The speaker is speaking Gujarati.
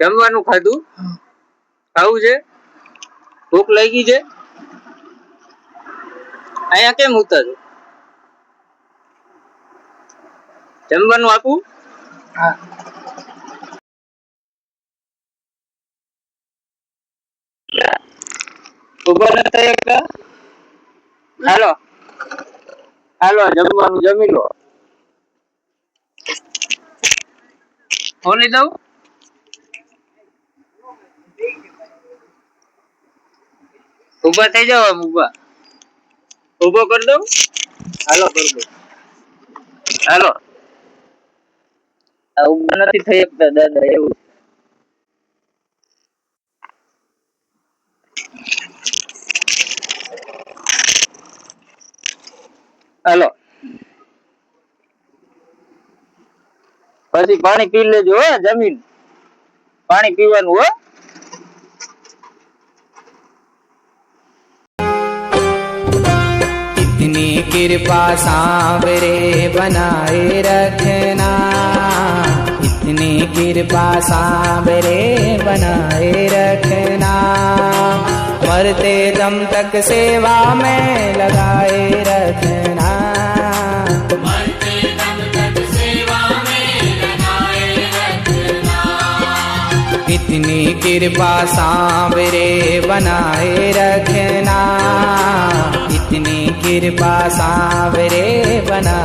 જમવાનું ખાધું? ખાવું છે? ભૂખ લાગી છે? અહીંયા કેમ ઉતર જમવાનું આપું? હા. ઊભા હાલો. હાલો જમવાનું જમી લો. ખોલી દઉં? ઊભા થઈ જાવ આમ ઊભા ઊભો કરી દઉં? હાલો કરી દઉં. હાલો. ઊભા નથી થઈ શકતા દાદા એવું. હાલો. પછી પાણી પી લેજો હો જમીન. પાણી પીવાનું હો. कृपा सांवरे बनाए रखना। इतनी कृपा सांवरे बनाए रखना। मरते दम तक सेवा में लगाए रखना। इतनी कृपा सांवरे बनाए रखना। इतनी कृपा सांवरे बना